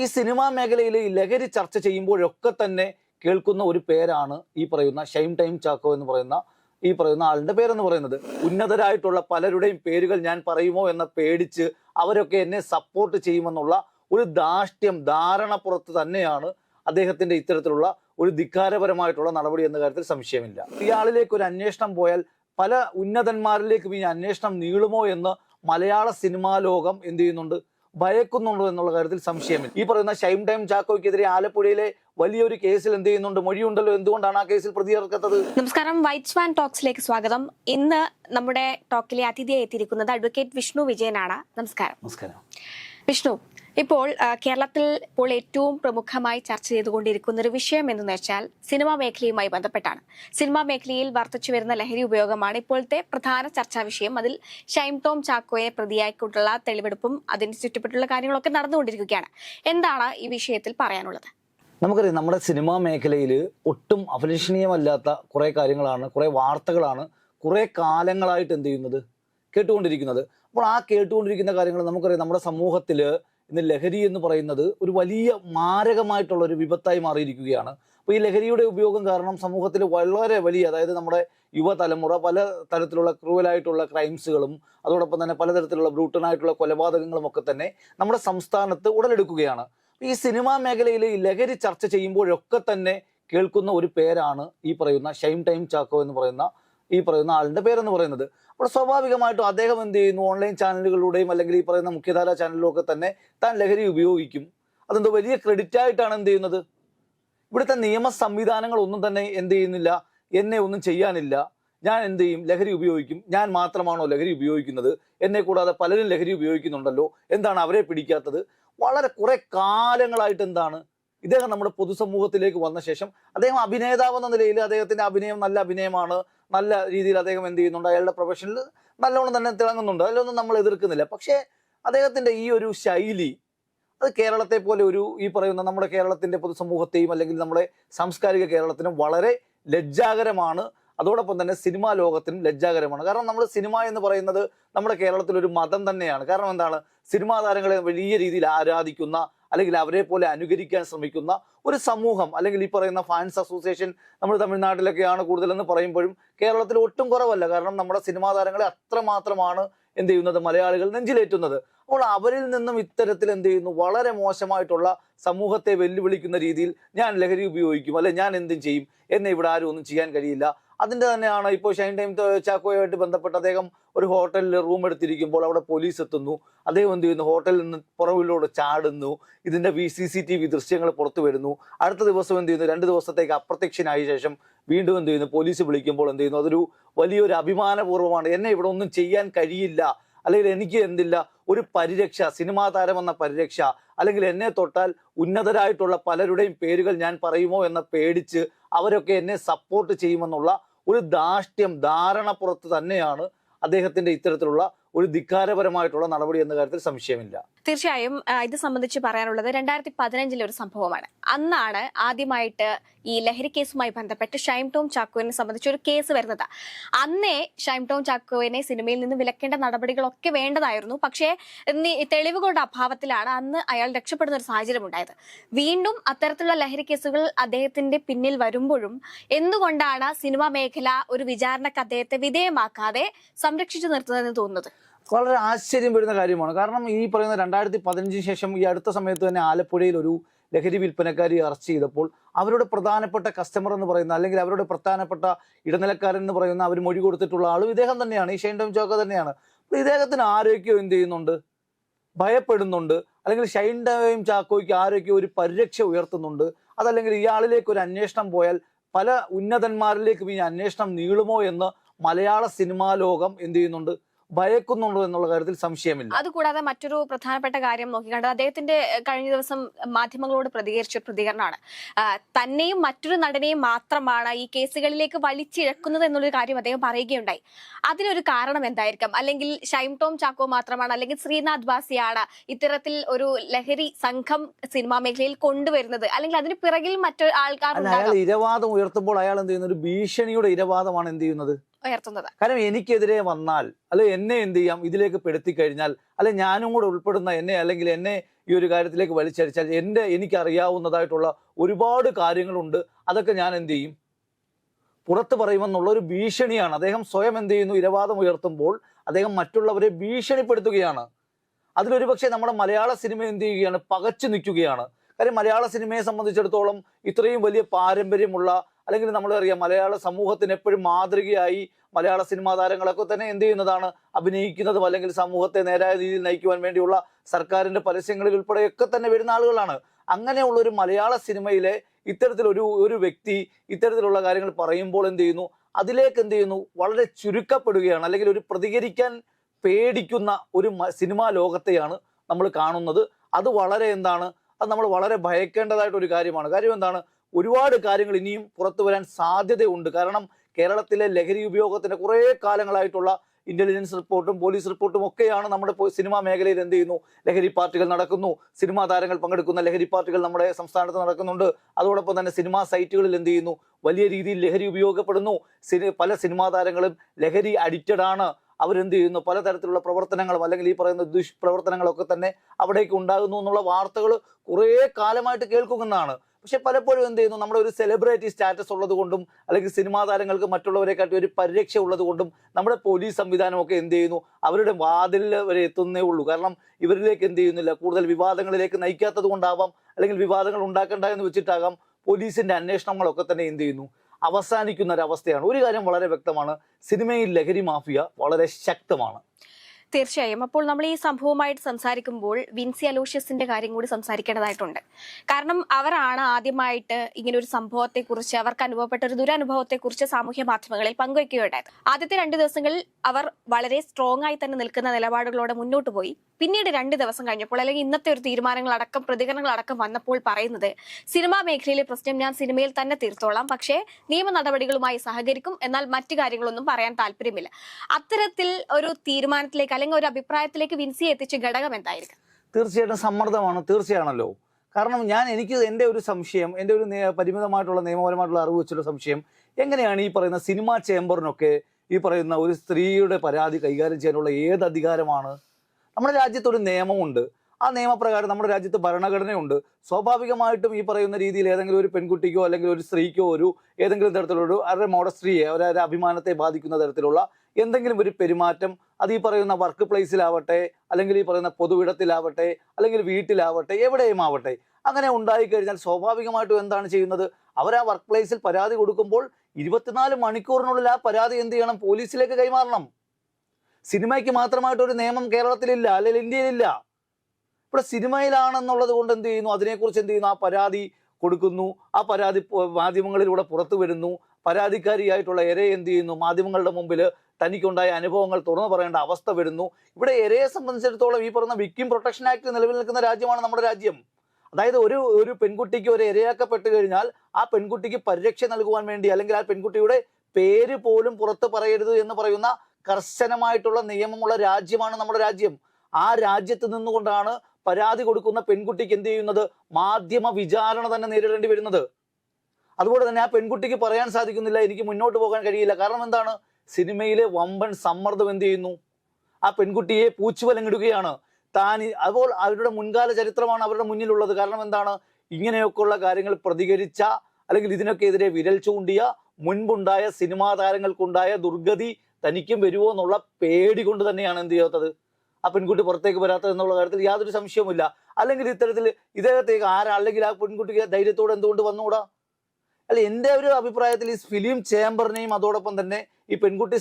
ഈ സിനിമാ മേഖലയിൽ ലഹരി ചർച്ച ചെയ്യുമ്പോഴൊക്കെ തന്നെ കേൾക്കുന്ന ഒരു പേരാണ് ഈ പറയുന്ന ഷൈം ടൈം ചാക്കോ എന്ന് പറയുന്ന ഈ പറയുന്ന ആളിന്റെ പേരെന്ന് പറയുന്നത്. ഉന്നതരായിട്ടുള്ള പലരുടെയും പേരുകൾ ഞാൻ പറയുമോ എന്ന പേടിച്ച് അവരൊക്കെ എന്നെ സപ്പോർട്ട് ചെയ്യുമെന്നുള്ള ഒരു ദാഷ്ട്യം ധാരണപ്പുറത്ത് തന്നെയാണ് അദ്ദേഹത്തിന്റെ ഇത്തരത്തിലുള്ള ഒരു ധിക്കാരപരമായിട്ടുള്ള നടപടി എന്ന കാര്യത്തിൽ സംശയമില്ല. ഇയാളിലേക്ക് ഒരു അന്വേഷണം പോയാൽ പല ഉന്നതന്മാരിലേക്കും ഈ അന്വേഷണം നീളുമോ എന്ന് മലയാള സിനിമാ ലോകം എന്ത് ചെയ്യുന്നുണ്ട്? ഭയക്കുന്നുണ്ടോ എന്നുള്ള കാര്യത്തിൽ സംശയമില്ല. ഈ പറയുന്ന ഷൈം ടൈം ചാക്കോയ്ക്കെതിരെ ആലപ്പുഴയിലെ വലിയൊരു കേസിൽ എന്ത് ചെയ്യുന്നുണ്ട്? മൊഴിയുണ്ടല്ലോ. എന്തുകൊണ്ടാണ് ആ കേസിൽ പ്രതി ചേർക്കാത്തത് നമസ്കാരം. വൈറ്റ് സ്വാൻ ടോക്സിലേക്ക് സ്വാഗതം. ഇന്ന് നമ്മുടെ ടോക്കിലെ അതിഥിയായി എത്തിയിരിക്കുന്നത് അഡ്വക്കേറ്റ് വിഷ്ണു വിജയനാണ്. നമസ്കാരം. നമസ്കാരം. വിഷ്ണു ഇപ്പോൾ കേരളത്തിൽ ഇപ്പോൾ ഏറ്റവും പ്രമുഖമായി ചർച്ച ചെയ്തുകൊണ്ടിരിക്കുന്ന ഒരു വിഷയം എന്ന് വെച്ചാൽ സിനിമാ മേഖലയുമായി ബന്ധപ്പെട്ടാണ്. സിനിമാ മേഖലയിൽ വർദ്ധിച്ചു വരുന്ന ലഹരി ഉപയോഗമാണ് ഇപ്പോഴത്തെ പ്രധാന ചർച്ചാ വിഷയം. അതിൽ ഷൈം ടോം ചാക്കോയെ പ്രതിയായിക്കൊണ്ടുള്ള തെളിവെടുപ്പും അതിന് ചുറ്റപ്പെട്ടുള്ള കാര്യങ്ങളൊക്കെ നടന്നുകൊണ്ടിരിക്കുകയാണ്. എന്താണ് ഈ വിഷയത്തിൽ പറയാനുള്ളത്? നമുക്കറിയാം നമ്മുടെ സിനിമാ മേഖലയിൽ ഒട്ടും അഭിലഷണീയമല്ലാത്ത കുറെ കാര്യങ്ങളാണ് കുറെ വാർത്തകളാണ് കുറെ കാലങ്ങളായിട്ട് എന്ത് ചെയ്യുന്നത്? കേട്ടുകൊണ്ടിരിക്കുന്നത്. അപ്പോൾ ആ കേട്ടുകൊണ്ടിരിക്കുന്ന കാര്യങ്ങൾ നമുക്കറിയാം നമ്മുടെ സമൂഹത്തിൽ ഇന്ന് ലഹരി എന്ന് പറയുന്നത് ഒരു വലിയ മാരകമായിട്ടുള്ള ഒരു വിപത്തായി മാറിയിരിക്കുകയാണ്. അപ്പോൾ ഈ ലഹരിയുടെ ഉപയോഗം കാരണം സമൂഹത്തിൽ വളരെ വലിയ അതായത് നമ്മുടെ യുവതലമുറ പല തരത്തിലുള്ള ക്രൂവലായിട്ടുള്ള ക്രൈംസുകളും അതോടൊപ്പം തന്നെ പലതരത്തിലുള്ള ബ്രൂട്ടനായിട്ടുള്ള കൊലപാതകങ്ങളും ഒക്കെ തന്നെ നമ്മുടെ സംസ്ഥാനത്ത് ഉടലെടുക്കുകയാണ്. ഈ സിനിമാ മേഖലയിൽ ഈ ലഹരി ചർച്ച ചെയ്യുമ്പോഴൊക്കെ തന്നെ കേൾക്കുന്ന ഒരു പേരാണ് ഈ പറയുന്ന ഷൈം ടൈം ചാക്കോ എന്ന് പറയുന്ന ഈ പറയുന്ന ആളിന്റെ പേരെന്ന് പറയുന്നത്. അപ്പോൾ സ്വാഭാവികമായിട്ടും അദ്ദേഹം എന്ത് ചെയ്യുന്നു? ഓൺലൈൻ ചാനലുകളിലൂടെയും അല്ലെങ്കിൽ ഈ പറയുന്ന മുഖ്യധാര ചാനലിലും ഒക്കെ തന്നെ താൻ ലഹരി ഉപയോഗിക്കും. അതെന്തോ വലിയ ക്രെഡിറ്റ് ആയിട്ടാണ് എന്ത് ചെയ്യുന്നത്? ഇവിടുത്തെ നിയമ സംവിധാനങ്ങൾ ഒന്നും തന്നെ എന്ത് ചെയ്യുന്നില്ല. എന്നെ ഒന്നും ചെയ്യാനില്ല. ഞാൻ എന്ത് ചെയ്യും? ലഹരി ഉപയോഗിക്കും. ഞാൻ മാത്രമാണോ ലഹരി ഉപയോഗിക്കുന്നത്? എന്നെ കൂടാതെ പലരും ലഹരി ഉപയോഗിക്കുന്നുണ്ടല്ലോ. എന്താണ് അവരെ പിടിക്കാത്തത്? വളരെ കുറെ കാലങ്ങളായിട്ട് എന്താണ്? ഇദ്ദേഹം നമ്മുടെ പൊതുസമൂഹത്തിലേക്ക് വന്ന ശേഷം അദ്ദേഹം അഭിനേതാവ് എന്ന നിലയിൽ അദ്ദേഹത്തിന്റെ അഭിനയം നല്ല അഭിനയമാണ്. നല്ല രീതിയിൽ അദ്ദേഹം എന്ത് ചെയ്യുന്നുണ്ട്? അയാളുടെ പ്രൊഫഷനിൽ നല്ലോണം തന്നെ തിളങ്ങുന്നുണ്ട്. അതിലൊന്നും നമ്മൾ എതിർക്കുന്നില്ല. പക്ഷേ അദ്ദേഹത്തിന്റെ ഈ ഒരു ശൈലി അത് കേരളത്തെ പോലെ ഒരു ഈ പറയുന്ന നമ്മുടെ കേരളത്തിന്റെ പൊതുസമൂഹത്തെയും അല്ലെങ്കിൽ നമ്മുടെ സാംസ്കാരിക കേരളത്തിനും വളരെ ലജ്ജാകരമാണ്. അതോടൊപ്പം തന്നെ സിനിമാ ലോകത്തിനും ലജ്ജാകരമാണ്. കാരണം നമ്മൾ സിനിമ എന്ന് പറയുന്നത് നമ്മുടെ കേരളത്തിൽ ഒരു മതം തന്നെയാണ്. കാരണം എന്താണ്? സിനിമാ താരങ്ങളെ വലിയ രീതിയിൽ ആരാധിക്കുന്ന അല്ലെങ്കിൽ അവരെ പോലെ അനുകരിക്കാൻ ശ്രമിക്കുന്ന ഒരു സമൂഹം അല്ലെങ്കിൽ ഈ പറയുന്ന ഫാൻസ് അസോസിയേഷൻ നമ്മൾ തമിഴ്നാട്ടിലൊക്കെയാണ് കൂടുതലെന്ന് പറയുമ്പോഴും കേരളത്തിൽ ഒട്ടും കുറവല്ല. കാരണം നമ്മുടെ സിനിമാ താരങ്ങളെ അത്രമാത്രമാണ് എന്ത് ചെയ്യുന്നത്? മലയാളികൾ നെഞ്ചിലേറ്റുന്നത്. അപ്പോൾ അവരിൽ നിന്നും ഇത്തരത്തിൽ എന്ത് ചെയ്യുന്നു? വളരെ മോശമായിട്ടുള്ള സമൂഹത്തെ വെല്ലുവിളിക്കുന്ന രീതിയിൽ ഞാൻ ലഹരി ഉപയോഗിക്കും അല്ലെ ഞാൻ എന്തും ചെയ്യും എന്നെ ഇവിടെ ആരും ഒന്നും ചെയ്യാൻ കഴിയില്ല. അതിന്റെ തന്നെയാണ് ഇപ്പോൾ ഷൈൻ ടൈം ചാക്കോയുമായിട്ട് ബന്ധപ്പെട്ട് അദ്ദേഹം ഒരു ഹോട്ടലിൽ റൂം എടുത്തിരിക്കുമ്പോൾ അവിടെ പോലീസ് എത്തുന്നു. അദ്ദേഹം എന്ത് ചെയ്യുന്നു? ഹോട്ടലിൽ നിന്ന് പുറവിലൂടെ ചാടുന്നു. ഇതിന്റെ V C C T V ദൃശ്യങ്ങൾ പുറത്തു വരുന്നു. അടുത്ത ദിവസം എന്ത് ചെയ്യുന്നു? രണ്ട് ദിവസത്തേക്ക് അപ്രത്യക്ഷനായ ശേഷം വീണ്ടും എന്ത് ചെയ്യുന്നു? പോലീസ് വിളിക്കുമ്പോൾ എന്ത് ചെയ്യുന്നു? അതൊരു വലിയൊരു അഭിമാനപൂർവമാണ്. എന്നെ ഇവിടെ ഒന്നും ചെയ്യാൻ കഴിയില്ല. അല്ലെങ്കിൽ എനിക്ക് എന്തില്ല? ഒരു പരിരക്ഷ സിനിമാ എന്ന പരിരക്ഷ അല്ലെങ്കിൽ എന്നെ തൊട്ടാൽ ഉന്നതരായിട്ടുള്ള പലരുടെയും പേരുകൾ ഞാൻ പറയുമോ എന്ന പേടിച്ച് അവരൊക്കെ എന്നെ സപ്പോർട്ട് ചെയ്യുമെന്നുള്ള ഒരു ധാർഷ്ട്യം ധാരണപ്പുറത്ത് തന്നെയാണ് അദ്ദേഹത്തിന്റെ ഇത്തരത്തിലുള്ള ഒരു ധിക്കാരപരമായിട്ടുള്ള നടപടി എന്ന കാര്യത്തിൽ സംശയമില്ല. തീർച്ചയായും ഇത് സംബന്ധിച്ച് പറയാനുള്ളത് രണ്ടായിരത്തി പതിനഞ്ചിലെ ഒരു സംഭവമാണ്. അന്നാണ് ആദ്യമായിട്ട് ഈ ലഹരി കേസുമായി ബന്ധപ്പെട്ട് ഷൈം ടോം ചാക്കോവിനെ സംബന്ധിച്ച് ഒരു കേസ് വരുന്നത്. അന്നേ ഷൈം ടോം ചാക്കോവിനെ സിനിമയിൽ നിന്ന് വിലക്കേണ്ട നടപടികളൊക്കെ വേണ്ടതായിരുന്നു. പക്ഷേ തെളിവുകളുടെ അഭാവത്തിലാണ് അന്ന് അയാൾ രക്ഷപ്പെടുന്ന ഒരു സാഹചര്യം ഉണ്ടായത്. വീണ്ടും അത്തരത്തിലുള്ള ലഹരി കേസുകൾ അദ്ദേഹത്തിന്റെ പിന്നിൽ വരുമ്പോഴും എന്തുകൊണ്ടാണ് സിനിമാ മേഖല ഒരു വിചാരണക്ക് അദ്ദേഹത്തെ വിധേയമാക്കാതെ സംരക്ഷിച്ചു നിർത്തുന്നതെന്ന് തോന്നുന്നത്? വളരെ ആശ്ചര്യം വരുന്ന കാര്യമാണ്. കാരണം ഈ പറയുന്ന രണ്ടായിരത്തി പതിനഞ്ചിന് ശേഷം ഈ അടുത്ത സമയത്ത് തന്നെ ആലപ്പുഴയിൽ ഒരു ലഹരി വിൽപ്പനക്കാരി അറസ്റ്റ് ചെയ്തപ്പോൾ അവരുടെ പ്രധാനപ്പെട്ട കസ്റ്റമർ എന്ന് പറയുന്ന അല്ലെങ്കിൽ അവരുടെ പ്രധാനപ്പെട്ട ഇടനിലക്കാരൻ എന്ന് പറയുന്ന അവർ മൊഴി കൊടുത്തിട്ടുള്ള ആളും ഇദ്ദേഹം തന്നെയാണ്. ഈ ഷൈൻ ടോം ചോക്ക തന്നെയാണ്. അപ്പോൾ ഇദ്ദേഹത്തിന് ആരോഗ്യം എന്ത് ചെയ്യുന്നുണ്ട്? ഭയപ്പെടുന്നുണ്ട്. അല്ലെങ്കിൽ ഷൈൻ ടോം ചാക്കോയ്ക്ക് ആരോഗ്യം ഒരു പരിരക്ഷ ഉയർത്തുന്നുണ്ട്. അതല്ലെങ്കിൽ ഇയാളിലേക്ക് ഒരു അന്വേഷണം പോയാൽ പല ഉന്നതന്മാരിലേക്കും ഈ അന്വേഷണം നീളുമോ എന്ന് മലയാള സിനിമാ ലോകം എന്ത് ചെയ്യുന്നുണ്ട്? ഭയക്കുന്നുണ്ടോ എന്നുള്ള കാര്യത്തിൽ സംശയമില്ല. അതുകൂടാതെ മറ്റൊരു പ്രധാനപ്പെട്ട കാര്യം നോക്കിക്കണ്ടത് അദ്ദേഹത്തിന്റെ കഴിഞ്ഞ ദിവസം മാധ്യമങ്ങളോട് പ്രതികരിച്ച പ്രതികരണമാണ്. തന്നെയും മറ്റൊരു നടനെയും മാത്രമാണ് ഈ കേസുകളിലേക്ക് വലിച്ചിഴക്കുന്നത് എന്നുള്ളൊരു കാര്യം അദ്ദേഹം പറയുകയുണ്ടായി. അതിനൊരു കാരണം എന്തായിരിക്കാം? അല്ലെങ്കിൽ ഷൈം ടോം ചാക്കോ മാത്രമാണ് അല്ലെങ്കിൽ ശ്രീനാഥ് ബാസിയാണ് ഇത്തരത്തിൽ ഒരു ലഹരി സംഘം സിനിമാ മേഖലയിൽ കൊണ്ടുവരുന്നത്? അല്ലെങ്കിൽ അതിന് പിറകിൽ മറ്റൊരു ആൾക്കാർ ഇരവാദം ഉയർത്തുമ്പോൾ അയാൾ എന്ത് ചെയ്യുന്നത് ഒരു ഭീഷണിയുടെ ഇരവാദമാണ് എന്ത് ചെയ്യുന്നത്? ഉയർത്തുന്നത്. കാരണം എനിക്കെതിരെ വന്നാൽ അല്ലെ എന്നെ എന്ത് ചെയ്യാം? ഇതിലേക്ക് പെടുത്തി കഴിഞ്ഞാൽ അല്ലെ ഞാനും കൂടെ ഉൾപ്പെടുന്ന എന്നെ അല്ലെങ്കിൽ എന്നെ ഈ ഒരു കാര്യത്തിലേക്ക് വലിച്ചടിച്ചാൽ എന്റെ എനിക്ക് അറിയാവുന്നതായിട്ടുള്ള ഒരുപാട് കാര്യങ്ങളുണ്ട്. അതൊക്കെ ഞാൻ എന്ത് ചെയ്യും? പുറത്ത് പറയുമെന്നുള്ള ഒരു ഭീഷണിയാണ്. അദ്ദേഹം സ്വയം എന്ത് ചെയ്യുന്നു? ഇരവാദം ഉയർത്തുമ്പോൾ അദ്ദേഹം മറ്റുള്ളവരെ ഭീഷണിപ്പെടുത്തുകയാണ്. അതിലൊരു പക്ഷേ നമ്മുടെ മലയാള സിനിമ എന്ത് ചെയ്യുകയാണ്? പകച്ചു നിൽക്കുകയാണ്. കാര്യം മലയാള സിനിമയെ സംബന്ധിച്ചിടത്തോളം ഇത്രയും വലിയ പാരമ്പര്യമുള്ള അല്ലെങ്കിൽ നമ്മളറിയാം മലയാള സമൂഹത്തിന് എപ്പോഴും മാതൃകയായി മലയാള സിനിമാ താരങ്ങളൊക്കെ തന്നെ എന്ത് ചെയ്യുന്നതാണ്? അഭിനയിക്കുന്നതും അല്ലെങ്കിൽ സമൂഹത്തെ നേരായ രീതിയിൽ നയിക്കുവാൻ വേണ്ടിയുള്ള സർക്കാരിന്റെ പരസ്യങ്ങളിൽ ഉൾപ്പെടെയൊക്കെ തന്നെ വരുന്ന ആളുകളാണ്. അങ്ങനെയുള്ള ഒരു മലയാള സിനിമയിലെ ഇത്തരത്തിലൊരു ഒരു വ്യക്തി ഇത്തരത്തിലുള്ള കാര്യങ്ങൾ പറയുമ്പോൾ എന്ത് ചെയ്യുന്നു? അതിലേക്ക് എന്ത് ചെയ്യുന്നു? വളരെ ചുരുക്കപ്പെടുകയാണ്. അല്ലെങ്കിൽ ഒരു പ്രതികരിക്കാൻ പേടിക്കുന്ന ഒരു സിനിമാ ലോകത്തെയാണ് നമ്മൾ കാണുന്നത്. അത് വളരെ എന്താണ്? അത് നമ്മൾ വളരെ ഭയക്കേണ്ടതായിട്ടൊരു കാര്യമാണ്. കാര്യം എന്താണ്? ഒരുപാട് കാര്യങ്ങൾ ഇനിയും പുറത്തു വരാൻ സാധ്യതയുണ്ട്. കാരണം കേരളത്തിലെ ലഹരി ഉപയോഗത്തിന് കുറേ കാലങ്ങളായിട്ടുള്ള ഇന്റലിജൻസ് റിപ്പോർട്ടും പോലീസ് റിപ്പോർട്ടും ഒക്കെയാണ് നമ്മുടെ സിനിമാ മേഖലയിൽ എന്ത് ചെയ്യുന്നു? ലഹരി പാർട്ടികൾ നടക്കുന്നു. സിനിമാ താരങ്ങൾ പങ്കെടുക്കുന്ന ലഹരി പാർട്ടികൾ നമ്മുടെ സംസ്ഥാനത്ത് നടക്കുന്നുണ്ട്. അതോടൊപ്പം തന്നെ സിനിമാ സൈറ്റുകളിൽ എന്ത് ചെയ്യുന്നു? വലിയ രീതിയിൽ ലഹരി ഉപയോഗപ്പെടുന്നു. പല സിനിമാ താരങ്ങളും ലഹരി അഡിക്റ്റഡ് ആണ്. അവരെന്ത് ചെയ്യുന്നു? പലതരത്തിലുള്ള പ്രവർത്തനങ്ങളും അല്ലെങ്കിൽ ഈ പറയുന്ന ദുഷ്പ്രവർത്തനങ്ങളൊക്കെ തന്നെ അവിടേക്ക് ഉണ്ടാകുന്നു എന്നുള്ള വാർത്തകൾ കുറേ കാലമായിട്ട് കേൾക്കുന്നതാണ് പക്ഷെ പലപ്പോഴും എന്ത് ചെയ്യുന്നു? നമ്മുടെ ഒരു സെലിബ്രിറ്റി സ്റ്റാറ്റസ് ഉള്ളത് കൊണ്ടും അല്ലെങ്കിൽ സിനിമാ താരങ്ങൾക്ക് മറ്റുള്ളവരെക്കാട്ടി ഒരു പരിരക്ഷ ഉള്ളത് കൊണ്ടും നമ്മുടെ പോലീസ് സംവിധാനമൊക്കെ എന്ത് ചെയ്യുന്നു? അവരുടെ വാതിലിൽ വരെ എത്തുന്നേ ഉള്ളൂ. കാരണം ഇവരിലേക്ക് എന്ത് ചെയ്യുന്നില്ല? കൂടുതൽ വിവാദങ്ങളിലേക്ക് നയിക്കാത്തത് കൊണ്ടാവാം അല്ലെങ്കിൽ വിവാദങ്ങൾ ഉണ്ടാക്കണ്ട എന്ന് വെച്ചിട്ടാകാം പോലീസിന്റെ അന്വേഷണങ്ങളൊക്കെ തന്നെ എന്ത് ചെയ്യുന്നു? അവസാനിക്കുന്ന ഒരു അവസ്ഥയാണ് ഒരു കാര്യം വളരെ വ്യക്തമാണ്. സിനിമയിൽ ലഹരി മാഫിയ വളരെ ശക്തമാണ്. തീർച്ചയായും. അപ്പോൾ നമ്മൾ ഈ സംഭവമായിട്ട് സംസാരിക്കുമ്പോൾ വിൻസി അലോഷ്യസിന്റെ കാര്യം കൂടി സംസാരിക്കേണ്ടതായിട്ടുണ്ട്. കാരണം അവരാണ് ആദ്യമായിട്ട് ഇങ്ങനെ ഒരു സംഭവത്തെ കുറിച്ച് അവർക്ക് അനുഭവപ്പെട്ട ഒരു ദുരനുഭവത്തെ കുറിച്ച് സാമൂഹ്യ മാധ്യമങ്ങളിൽ പങ്കുവയ്ക്കുകയുണ്ടായത് ആദ്യത്തെ രണ്ട് ദിവസങ്ങളിൽ അവർ വളരെ സ്ട്രോങ് ആയി തന്നെ നിൽക്കുന്ന നിലപാടുകളോടെ മുന്നോട്ട് പോയി. പിന്നീട് രണ്ട് ദിവസം കഴിഞ്ഞപ്പോൾ അല്ലെങ്കിൽ ഇന്നത്തെ ഒരു തീരുമാനങ്ങളടക്കം പ്രതികരണങ്ങളടക്കം വന്നപ്പോൾ പറയുന്നത് സിനിമാ മേഖലയിലെ പ്രശ്നം ഞാൻ സിനിമയിൽ തന്നെ തീർത്തോളാം. പക്ഷേ നിയമ നടപടികളുമായി സഹകരിക്കും. എന്നാൽ മറ്റു കാര്യങ്ങളൊന്നും പറയാൻ താല്പര്യമില്ല. അത്തരത്തിൽ ഒരു തീരുമാനത്തിലേക്ക് അല്ലെങ്കിൽ ഒരു അഭിപ്രായത്തിലേക്ക് വിൻസിയെ എത്തിച്ച ഘടകം എന്തായിരിക്കും? തീർച്ചയായിട്ടും സമ്മർദ്ദമാണ് തീർച്ചയാണല്ലോ. കാരണം ഞാൻ എനിക്ക് എന്റെ ഒരു സംശയം എന്റെ ഒരു പരിമിതമായിട്ടുള്ള നിയമപരമായിട്ടുള്ള അറിവ് വെച്ചുള്ള സംശയം എങ്ങനെയാണ് ഈ പറയുന്ന സിനിമാ ചേംബറിനൊക്കെ ഈ പറയുന്ന ഒരു സ്ത്രീയുടെ പരാതി കൈകാര്യം ചെയ്യാനുള്ള ഏത് അധികാരമാണ്? നമ്മുടെ രാജ്യത്തൊരു നിയമമുണ്ട്. ആ നിയമപ്രകാരം നമ്മുടെ രാജ്യത്ത് ഭരണഘടനയുണ്ട്. സ്വാഭാവികമായിട്ടും ഈ പറയുന്ന രീതിയിൽ ഏതെങ്കിലും ഒരു പെൺകുട്ടിക്കോ അല്ലെങ്കിൽ ഒരു സ്ത്രീക്കോ ഒരു ഏതെങ്കിലും തരത്തിലൊരു അവരുടെ മോഡസ്ട്രിയെ അവരുടെ അഭിമാനത്തെ ബാധിക്കുന്ന തരത്തിലുള്ള എന്തെങ്കിലും ഒരു പെരുമാറ്റം അത് ഈ പറയുന്ന വർക്ക് പ്ലേസിലാവട്ടെ അല്ലെങ്കിൽ ഈ പറയുന്ന പൊതുവിടത്തിലാവട്ടെ അല്ലെങ്കിൽ വീട്ടിലാവട്ടെ എവിടെയും ആവട്ടെ അങ്ങനെ ഉണ്ടായിക്കഴിഞ്ഞാൽ സ്വാഭാവികമായിട്ടും എന്താണ് ചെയ്യുന്നത്? അവർ ആ വർക്ക് പ്ലേസിൽ പരാതി കൊടുക്കുമ്പോൾ ഇരുപത്തിനാല് മണിക്കൂറിനുള്ളിൽ ആ പരാതി എന്ത് ചെയ്യണം? പോലീസിലേക്ക് കൈമാറണം. സിനിമയ്ക്ക് മാത്രമായിട്ട് ഒരു നിയമം കേരളത്തിലില്ല അല്ലെങ്കിൽ ഇന്ത്യയിലില്ല. ഇവിടെ സിനിമയിലാണെന്നുള്ളത് കൊണ്ട് എന്ത് ചെയ്യുന്നു? അതിനെക്കുറിച്ച് എന്ത് ചെയ്യുന്നു? ആ പരാതി കൊടുക്കുന്നു. ആ പരാതി മാധ്യമങ്ങളിലൂടെ പുറത്തു വരുന്നു. പരാതിക്കാരിയായിട്ടുള്ള എരയെ എന്ത് ചെയ്യുന്നു? മാധ്യമങ്ങളുടെ മുമ്പിൽ തനിക്കുണ്ടായ അനുഭവങ്ങൾ തുറന്നു പറയേണ്ട അവസ്ഥ വരുന്നു. ഇവിടെ എരയെ സംബന്ധിച്ചിടത്തോളം ഈ പറയുന്ന വിക്കിം പ്രൊട്ടക്ഷൻ ആക്ട് നിലവിൽ നിൽക്കുന്ന രാജ്യമാണ് നമ്മുടെ രാജ്യം. അതായത് ഒരു ഒരു പെൺകുട്ടിക്ക് ഒരു ഇരയാക്കപ്പെട്ട് കഴിഞ്ഞാൽ ആ പെൺകുട്ടിക്ക് പരിരക്ഷ നൽകുവാൻ വേണ്ടി അല്ലെങ്കിൽ ആ പെൺകുട്ടിയുടെ പേര് പോലും പുറത്ത് പറയരുത് എന്ന് പറയുന്ന കർശനമായിട്ടുള്ള നിയമമുള്ള രാജ്യമാണ് നമ്മുടെ രാജ്യം. ആ രാജ്യത്ത് നിന്നുകൊണ്ടാണ് പരാതി കൊടുക്കുന്ന പെൺകുട്ടിക്ക് എന്ത് ചെയ്യുന്നത്? മാധ്യമ വിചാരണ തന്നെ നേരിടേണ്ടി വരുന്നത്. അതുപോലെ തന്നെ ആ പെൺകുട്ടിക്ക് പറയാൻ സാധിക്കുന്നില്ല. എനിക്ക് മുന്നോട്ട് പോകാൻ കഴിയില്ല. കാരണം എന്താണ്? സിനിമയിലെ വമ്പൻ സമ്മർദ്ദം എന്ത് ചെയ്യുന്നു? ആ പെൺകുട്ടിയെ പൂച്ചുവലങ്ങിടുകയാണ്. താൻ അപ്പോൾ അവരുടെ മുൻകാല ചരിത്രമാണ് അവരുടെ മുന്നിലുള്ളത്. കാരണം എന്താണ്? ഇങ്ങനെയൊക്കെയുള്ള കാര്യങ്ങൾ പ്രതികരിച്ച അല്ലെങ്കിൽ ഇതിനൊക്കെ എതിരെ വിരൽ ചൂണ്ടിയ മുൻപുണ്ടായ സിനിമാ താരങ്ങൾക്കുണ്ടായ ദുർഗതി തനിക്കും വരുമോ എന്നുള്ള പേടി കൊണ്ട് തന്നെയാണ് എന്ത് ചെയ്യാത്തത്? ആ പെൺകുട്ടി പുറത്തേക്ക് വരാത്തത് എന്നുള്ള കാര്യത്തിൽ യാതൊരു സംശയവുമില്ല. അല്ലെങ്കിൽ ഇത്തരത്തിൽ ഇദ്ദേഹത്തേക്ക് ആരാ? അല്ലെങ്കിൽ ആ പെൺകുട്ടിക്ക് ധൈര്യത്തോടെ എന്തുകൊണ്ട് വന്നുകൂടാ അല്ല എന്റെ ഒരു അഭിപ്രായത്തിൽ ഈ ഫിലിം ചേംബറിനെയും അതോടൊപ്പം തന്നെ ഈ പെൺകുട്ടി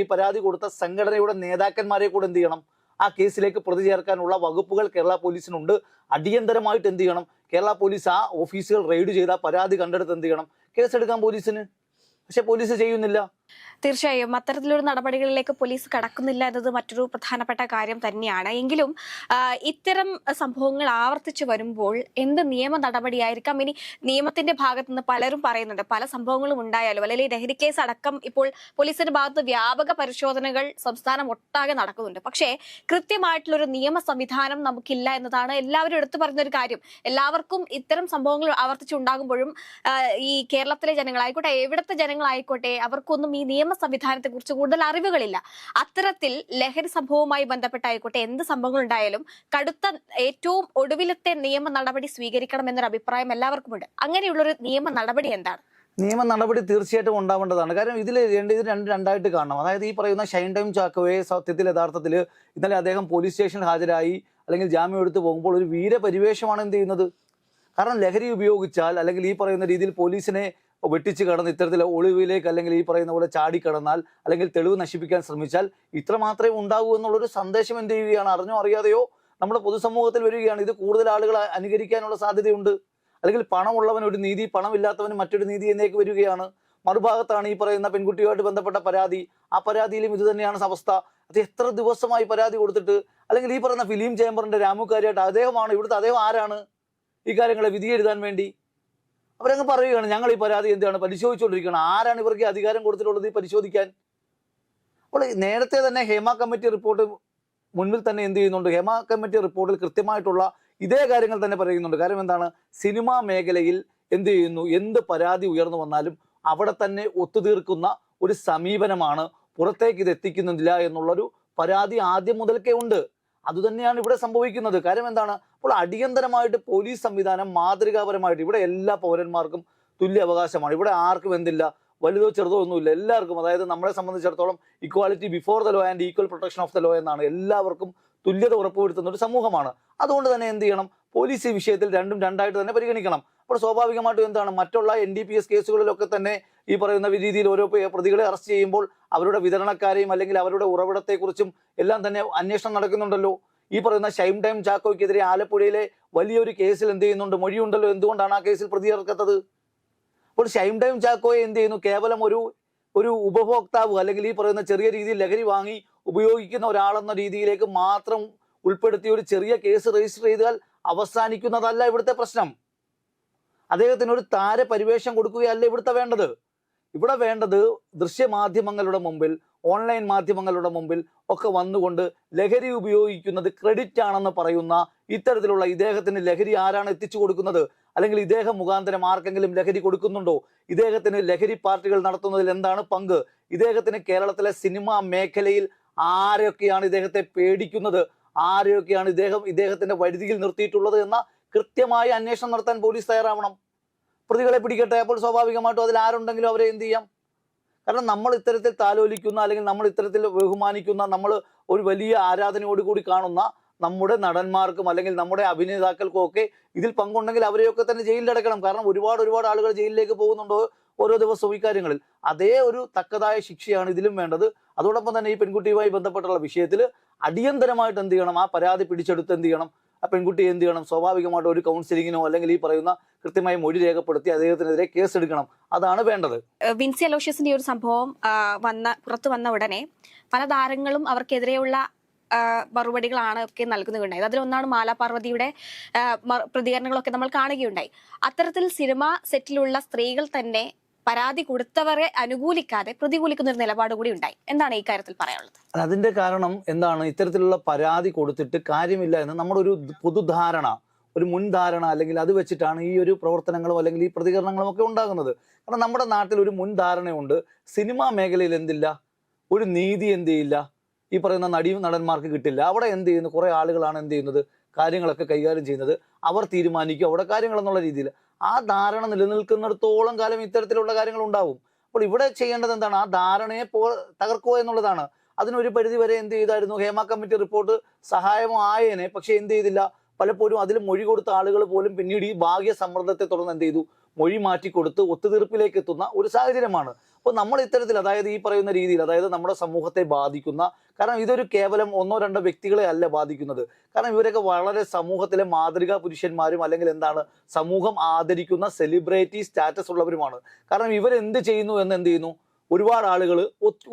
ഈ പരാതി കൊടുത്ത സംഘടനയുടെ നേതാക്കന്മാരെ കൂടെ എന്ത് ചെയ്യണം? ആ കേസിലേക്ക് പ്രതി ചേർക്കാനുള്ള വകുപ്പുകൾ കേരള പോലീസിനുണ്ട്. അടിയന്തരമായിട്ട് എന്ത് ചെയ്യണം? കേരള പോലീസ് ആ ഓഫീസുകൾ റെയ്ഡ് ചെയ്ത പരാതി കണ്ടെടുത്ത് എന്ത് ചെയ്യണം? കേസെടുക്കാൻ പോലീസിന്. പക്ഷെ പോലീസ് ചെയ്യുന്നില്ല. തീർച്ചയായും അത്തരത്തിലൊരു നടപടികളിലേക്ക് പോലീസ് കടക്കുന്നില്ല എന്നത് മറ്റൊരു പ്രധാനപ്പെട്ട കാര്യം തന്നെയാണ്. എങ്കിലും ഇത്തരം സംഭവങ്ങൾ ആവർത്തിച്ചു വരുമ്പോൾ എന്ത് നിയമ നടപടിയായിരിക്കാം? ഇനി നിയമത്തിന്റെ ഭാഗത്ത് നിന്ന് പലരും പറയുന്നുണ്ട്. പല സംഭവങ്ങളും ഉണ്ടായാലും അല്ലെങ്കിൽ ലഹരി കേസ് അടക്കം ഇപ്പോൾ പോലീസിന്റെ ഭാഗത്ത് വ്യാപക പരിശോധനകൾ സംസ്ഥാനം ഒട്ടാകെ നടക്കുന്നുണ്ട്. പക്ഷേ കൃത്യമായിട്ടുള്ള ഒരു നിയമ സംവിധാനം നമുക്കില്ല എന്നതാണ് എല്ലാവരും എടുത്തു പറയുന്ന ഒരു കാര്യം. എല്ലാവർക്കും ഇത്തരം സംഭവങ്ങൾ ആവർത്തിച്ചുണ്ടാകുമ്പോഴും ഈ കേരളത്തിലെ ജനങ്ങളായിക്കോട്ടെ എവിടത്തെ ജനങ്ങളായിക്കോട്ടെ അവർക്കൊന്നും ഈ നിയമ സംവിധാനത്തെ കുറിച്ച് കൂടുതൽ അറിവുകളില്ല. അത്തരത്തിൽ ലഹരി സംഭവവുമായി ബന്ധപ്പെട്ടായിക്കോട്ടെ എന്ത് സംഭവങ്ങൾ ഉണ്ടായാലും കടുത്ത ഏറ്റവും ഒടുവിലത്തെ നിയമ നടപടി സ്വീകരിക്കണം എന്നൊരു അഭിപ്രായം എല്ലാവർക്കുമുണ്ട്. അങ്ങനെയുള്ളൊരു നിയമ നടപടി എന്താണ്? നിയമ നടപടി തീർച്ചയായിട്ടും ഉണ്ടാവേണ്ടതാണ്. കാരണം ഇതിൽ രണ്ട് ഇത് രണ്ട് രണ്ടായിട്ട് കാണണം. അതായത് ഈ പറയുന്ന ഷൈൻ ടൈം ചാക്കോയെ സത്യത്തിൽ യഥാർത്ഥത്തിൽ ഇന്നലെ അദ്ദേഹം പോലീസ് സ്റ്റേഷനിൽ ഹാജരായി അല്ലെങ്കിൽ ജാമ്യം എടുത്ത് പോകുമ്പോൾ ഒരു വീരപരിവേഷമാണ് എന്ത് ചെയ്യുന്നത്? കാരണം ലഹരി ഉപയോഗിച്ചാൽ അല്ലെങ്കിൽ ഈ പറയുന്ന രീതിയിൽ പോലീസിനെ വെട്ടിച്ച് കടന്ന് ഇത്തരത്തിൽ ഒളിവിലേക്ക് അല്ലെങ്കിൽ ഈ പറയുന്ന പോലെ ചാടിക്കടന്നാൽ അല്ലെങ്കിൽ തെളിവ് നശിപ്പിക്കാൻ ശ്രമിച്ചാൽ ഇത്ര മാത്രമേ ഉണ്ടാവൂ എന്നുള്ളൊരു സന്ദേശം എന്ത് ചെയ്യുകയാണ്? അറിഞ്ഞോ അറിയാതെയോ നമ്മുടെ പൊതുസമൂഹത്തിൽ വരികയാണ്. ഇത് കൂടുതൽ ആളുകൾ അനുകരിക്കാനുള്ള സാധ്യതയുണ്ട്. അല്ലെങ്കിൽ പണമുള്ളവൻ ഒരു നീതി പണമില്ലാത്തവന് മറ്റൊരു നീതി എന്നേക്ക് വരികയാണ്. മറുഭാഗത്താണ് ഈ പറയുന്ന പെൺകുട്ടിയുമായിട്ട് ബന്ധപ്പെട്ട പരാതി. ആ പരാതിയിലും ഇത് തന്നെയാണ് അവസ്ഥ. അത് എത്ര ദിവസമായി പരാതി കൊടുത്തിട്ട് അല്ലെങ്കിൽ ഈ പറയുന്ന ഫിലിം ചേംബറിന്റെ രാമുക്കാരിയായിട്ട് അദ്ദേഹമാണ്. ഇവിടുത്തെ അദ്ദേഹം ആരാണ്? ഈ കാര്യങ്ങളെ വിധി എഴുതാൻ വേണ്ടി. അവരങ്ങ് പറയുകയാണ് ഞങ്ങൾ ഈ പരാതി എന്താണ്? പരിശോധിച്ചുകൊണ്ടിരിക്കുകയാണ് ആരാണ് ഇവർക്ക് അധികാരം കൊടുത്തിട്ടുള്ളത് ഈ പരിശോധിക്കാൻ? അപ്പോൾ നേരത്തെ തന്നെ ഹേമ കമ്മിറ്റി റിപ്പോർട്ട് മുൻപിൽ തന്നെ എന്ത് ചെയ്യുന്നുണ്ട്? ഹേമ കമ്മിറ്റി റിപ്പോർട്ടിൽ കൃത്യമായിട്ടുള്ള ഇതേ കാര്യങ്ങൾ തന്നെ പറയുന്നുണ്ട്. കാര്യം എന്താണ്? സിനിമാ മേഖലയിൽ എന്ത് ചെയ്യുന്നു? എന്ത് പരാതി ഉയർന്നു വന്നാലും അവിടെ തന്നെ ഒത്തുതീർക്കുന്ന ഒരു സമീപനമാണ് പുറത്തേക്ക് ഇത് എത്തിക്കുന്നില്ല എന്നുള്ളൊരു പരാതി ആദ്യം മുതൽക്കേ ഉണ്ട്. അതുതന്നെയാണ് ഇവിടെ സംഭവിക്കുന്നത്. കാര്യം എന്താണ്? അപ്പോൾ അടിയന്തരമായിട്ട് പോലീസ് സംവിധാനം മാതൃകാപരമായിട്ട് ഇവിടെ എല്ലാ പൗരന്മാർക്കും തുല്യ അവകാശമാണ്. ഇവിടെ ആർക്കും എന്തില്ല വലുതോ ചെറുതോ ഒന്നുമില്ല. എല്ലാവർക്കും അതായത് നമ്മളെ സംബന്ധിച്ചിടത്തോളം equality before the law and equal protection of the law എന്നാണ് എല്ലാവർക്കും തുല്യത ഉറപ്പുവരുത്തുന്ന ഒരു സമൂഹമാണ്. അതുകൊണ്ട് തന്നെ എന്ത് ചെയ്യണം? പോലീസ് ഈ വിഷയത്തിൽ രണ്ടും രണ്ടായിട്ട് തന്നെ പരിഗണിക്കണം. അപ്പോൾ സ്വാഭാവികമായിട്ടും എന്താണ്? മറ്റുള്ള എൻ ഡി പി എസ് കേസുകളിലൊക്കെ തന്നെ ഈ പറയുന്ന രീതിയിൽ ഓരോ പ്രതികളെ അറസ്റ്റ് ചെയ്യുമ്പോൾ അവരുടെ വിതരണക്കാരെയും അല്ലെങ്കിൽ അവരുടെ ഉറവിടത്തെക്കുറിച്ചും എല്ലാം തന്നെ അന്വേഷണം നടക്കുന്നുണ്ടല്ലോ. ഈ പറയുന്ന ഷൈം ടൈം ചാക്കോയ്ക്കെതിരെ ആലപ്പുഴയിലെ വലിയൊരു കേസിൽ എന്ത് ചെയ്യുന്നുണ്ട്? മൊഴിയുണ്ടല്ലോ. എന്തുകൊണ്ടാണ് ആ കേസിൽ പ്രതി ചേർക്കാത്തത്? അപ്പോൾ ഷൈം ടൈം ചാക്കോയെ എന്ത് ചെയ്യുന്നു? കേവലം ഒരു ഒരു ഉപഭോക്താവ് അല്ലെങ്കിൽ ഈ പറയുന്ന ചെറിയ രീതിയിൽ ലഹരി വാങ്ങി ഉപയോഗിക്കുന്ന ഒരാളെന്ന രീതിയിലേക്ക് മാത്രം ഉൾപ്പെടുത്തി ഒരു ചെറിയ കേസ് രജിസ്റ്റർ ചെയ്താൽ അവസാനിക്കുന്നതല്ല ഇവിടുത്തെ പ്രശ്നം. അദ്ദേഹത്തിന് ഒരു താര പരിവേഷം കൊടുക്കുകയല്ല ഇവിടുത്തെ വേണ്ടത്? ഇവിടെ വേണ്ടത് ദൃശ്യമാധ്യമങ്ങളുടെ മുമ്പിൽ ഓൺലൈൻ മാധ്യമങ്ങളുടെ മുമ്പിൽ ഒക്കെ വന്നുകൊണ്ട് ലഹരി ഉപയോഗിക്കുന്നത് ക്രെഡിറ്റ് ആണെന്ന് പറയുന്ന ഇത്തരത്തിലുള്ള ഇദ്ദേഹത്തിന് ലഹരി ആരാണ് എത്തിച്ചു കൊടുക്കുന്നത്? അല്ലെങ്കിൽ ഇദ്ദേഹം മുഖാന്തരം ആർക്കെങ്കിലും ലഹരി കൊടുക്കുന്നുണ്ടോ? ഇദ്ദേഹത്തിന് ലഹരി പാർട്ടികൾ നടത്തുന്നതിൽ എന്താണ് പങ്ക്? ഇദ്ദേഹത്തിന് കേരളത്തിലെ സിനിമാ മേഖലയിൽ ആരൊക്കെയാണ് ഇദ്ദേഹത്തെ പേടിക്കുന്നത്? ആരെയൊക്കെയാണ് ഇദ്ദേഹം ഇദ്ദേഹത്തിന്റെ വരുതിയിൽ നിർത്തിയിട്ടുള്ളത് എന്ന കൃത്യമായ അന്വേഷണം നടത്താൻ പോലീസ് തയ്യാറാവണം. പ്രതികളെ പിടിക്കട്ടെ. അപ്പോൾ സ്വാഭാവികമായിട്ടും അതിൽ ആരുണ്ടെങ്കിലും അവരെ എന്ത് ചെയ്യാം? കാരണം നമ്മൾ ഇത്തരത്തിൽ താലോലിക്കുന്ന അല്ലെങ്കിൽ നമ്മൾ ഇത്തരത്തിൽ ബഹുമാനിക്കുന്ന നമ്മൾ ഒരു വലിയ ആരാധനയോടുകൂടി കാണുന്ന നമ്മുടെ നടന്മാർക്കും അല്ലെങ്കിൽ നമ്മുടെ അഭിനേതാക്കൾക്കും ഒക്കെ ഇതിൽ പങ്കുണ്ടെങ്കിൽ അവരെയൊക്കെ തന്നെ ജയിലിൽ അടക്കണം കാരണം ഒരുപാട് ഒരുപാട് ആളുകൾ ജയിലിലേക്ക് പോകുന്നുണ്ടോ ഓരോ ദിവസവും ഇക്കാര്യങ്ങളിൽ കാര്യങ്ങളിൽ. അതേ ഒരു തക്കതായ ശിക്ഷയാണ് ഇതിലും വേണ്ടത്. അതോടൊപ്പം തന്നെ ഈ പെൺകുട്ടിയുമായി ബന്ധപ്പെട്ടുള്ള വിഷയത്തിൽ അടിയന്തരമായിട്ട് എന്ത് ചെയ്യണം? ആ പരാതി പിടിച്ചെടുത്ത് എന്ത് ചെയ്യണം? ആ പെൺകുട്ടി എന്ത് ചെയ്യണം? സ്വാഭാവികമായിട്ട് ഒരു കൗൺസിലിങ്ങിനോ അല്ലെങ്കിൽ ഈ പറയുന്ന കൃത്യമായി മൊഴി രേഖപ്പെടുത്തി അദ്ദേഹത്തിനെതിരെ കേസ് എടുക്കണം അതാണ് വേണ്ടത്. വിൻസി അലോഷ്യസിന്റെ ഒരു സംഭവം വന്ന പുറത്തു വന്ന ഉടനെ പല താരങ്ങളും അവർക്കെതിരെയുള്ള മറുപടികളാണ് ഒക്കെ നൽകുന്നുണ്ടായത്. അതിലൊന്നാണ് മാലാ പാർവതിയുടെ ആ, പ്രതികരണങ്ങളൊക്കെ നമ്മൾ കാണുകയുണ്ടായി. അത്തരത്തിൽ സിനിമ സെറ്റിലുള്ള സ്ത്രീകൾ തന്നെ പരാതി കൊടുത്തവരെ അനുകൂലിക്കാതെ പ്രതികൂലിക്കുന്ന ഒരു നിലപാട് കൂടി ഉണ്ടായി. എന്താണ് ഈ കാര്യത്തിൽ പറയാനുള്ളത്? അതിന്റെ കാരണം എന്താണ്? ഇത്തരത്തിലുള്ള പരാതി കൊടുത്തിട്ട് കാര്യമില്ല എന്ന് നമ്മുടെ ഒരു പൊതുധാരണ ഒരു മുൻധാരണ അല്ലെങ്കിൽ അത് വെച്ചിട്ടാണ് ഈ ഒരു പ്രവർത്തനങ്ങളും അല്ലെങ്കിൽ ഈ പ്രതികരണങ്ങളും ഒക്കെ ഉണ്ടാകുന്നത്. കാരണം നമ്മുടെ നാട്ടിൽ ഒരു മുൻധാരണയുണ്ട്. സിനിമാ മേഖലയിൽ എന്തില്ല? ഒരു നീതി എന്ത് ചെയ്യില്ല? ഈ പറയുന്ന നടിയും നടന്മാർക്ക് കിട്ടില്ല. അവിടെ എന്ത് ചെയ്യുന്നു? കുറെ ആളുകളാണ് എന്ത് ചെയ്യുന്നത്? കാര്യങ്ങളൊക്കെ കൈകാര്യം ചെയ്യുന്നത് അവർ തീരുമാനിക്കും അവിടെ കാര്യങ്ങൾ എന്നുള്ള രീതിയിൽ. ആ ധാരണ നിലനിൽക്കുന്നിടത്തോളം കാലം ഇത്തരത്തിലുള്ള കാര്യങ്ങൾ ഉണ്ടാവും അപ്പോൾ ഇവിടെ ചെയ്യേണ്ടത് എന്താണ്? ആ ധാരണയെ പോ തകർക്കുക എന്നുള്ളതാണ്. അതിനൊരു പരിധി വരെ എന്ത് ചെയ്തായിരുന്നു? ഹേമ കമ്മിറ്റി റിപ്പോർട്ട് സഹായമോ ആയേനെ പക്ഷെ എന്ത് ചെയ്തില്ല? പലപ്പോഴും അതിൽ മൊഴി കൊടുത്ത ആളുകൾ പോലും പിന്നീട് ഈ ഭാഗ്യ സമ്മർദ്ദത്തെ തുടർന്ന് എന്ത് ചെയ്തു? മൊഴി മാറ്റി കൊടുത്ത് ഒത്തുതീർപ്പിലേക്ക് എത്തുന്ന ഒരു സാഹചര്യമാണ്. അപ്പോൾ നമ്മൾ ഇത്തരത്തിൽ അതായത് ഈ പറയുന്ന രീതിയിൽ അതായത് നമ്മുടെ സമൂഹത്തെ ബാധിക്കുന്ന കാരണം ഇതൊരു കേവലം ഒന്നോ രണ്ടോ വ്യക്തികളെ അല്ല ബാധിക്കുന്നത്. കാരണം ഇവരൊക്കെ വളരെ സമൂഹത്തിലെ മാതൃകാ പുരുഷന്മാരും അല്ലെങ്കിൽ എന്താണ് സമൂഹം ആദരിക്കുന്ന സെലിബ്രിറ്റി സ്റ്റാറ്റസ് ഉള്ളവരുമാണ്. കാരണം ഇവരെന്ത് ചെയ്യുന്നു എന്ന് എന്ത് ചെയ്യുന്നു? ഒരുപാട് ആളുകൾ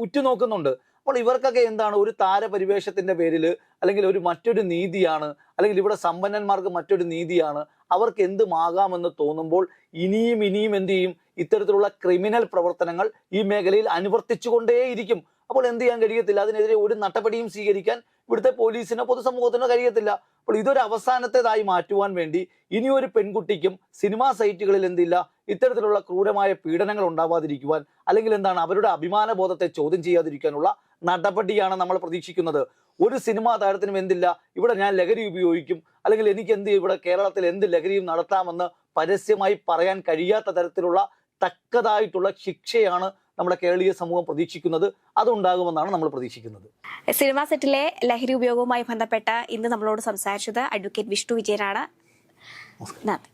ഉറ്റുനോക്കുന്നുണ്ട്. അപ്പോൾ ഇവർക്കൊക്കെ എന്താണ് ഒരു താരപരിവേഷത്തിന്റെ പേരിൽ അല്ലെങ്കിൽ ഒരു മറ്റൊരു നീതിയാണ് അല്ലെങ്കിൽ ഇവിടെ സമ്പന്നന്മാർക്ക് മറ്റൊരു നീതിയാണ് അവർക്ക് എന്തുമാകാമെന്ന് തോന്നുമ്പോൾ ഇനിയും ഇനിയും എന്ത് ചെയ്യും? ഇത്തരത്തിലുള്ള ക്രിമിനൽ പ്രവർത്തനങ്ങൾ ഈ മേഖലയിൽ അനുവർത്തിച്ചുകൊണ്ടേയിരിക്കും. അപ്പോൾ എന്ത് ചെയ്യാൻ കഴിയത്തില്ല? അതിനെതിരെ ഒരു നടപടിയും സ്വീകരിക്കാൻ ഇവിടുത്തെ പോലീസിനോ പൊതുസമൂഹത്തിനോ കഴിയത്തില്ല. അപ്പോൾ ഇതൊരു അവസാനത്തേതായി മാറ്റുവാൻ വേണ്ടി ഇനിയൊരു പെൺകുട്ടിക്കും സിനിമാ സൈറ്റുകളിൽ എന്തില്ല ഇത്തരത്തിലുള്ള ക്രൂരമായ പീഡനങ്ങൾ ഉണ്ടാവാതിരിക്കുവാൻ അല്ലെങ്കിൽ എന്താണ് അവരുടെ അഭിമാനബോധത്തെ ചോദ്യം ചെയ്യാതിരിക്കാനുള്ള നടപടിയാണ് നമ്മൾ പ്രതീക്ഷിക്കുന്നത്. ഒരു സിനിമാ താരത്തിനും എന്തില്ല ഇവിടെ ഞാൻ ലഹരി ഉപയോഗിക്കും അല്ലെങ്കിൽ എനിക്ക് എന്ത് ഇവിടെ കേരളത്തിൽ എന്ത് ലഹരിയും നടത്താമെന്ന് പരസ്യമായി പറയാൻ കഴിയാത്ത തരത്തിലുള്ള തക്കതായിട്ടുള്ള ശിക്ഷയാണ് നമ്മുടെ കേരളീയ സമൂഹം പ്രതീക്ഷിക്കുന്നത്. അതുണ്ടാകുമെന്നാണ് നമ്മൾ പ്രതീക്ഷിക്കുന്നത്. സിനിമാ സെറ്റിലെ ലഹരി ഉപയോഗവുമായി ബന്ധപ്പെട്ട ഇന്ന് നമ്മളോട് സംസാരിച്ചത് അഡ്വക്കേറ്റ് വിഷ്ണു വിജയനാണ്. നന്ദി.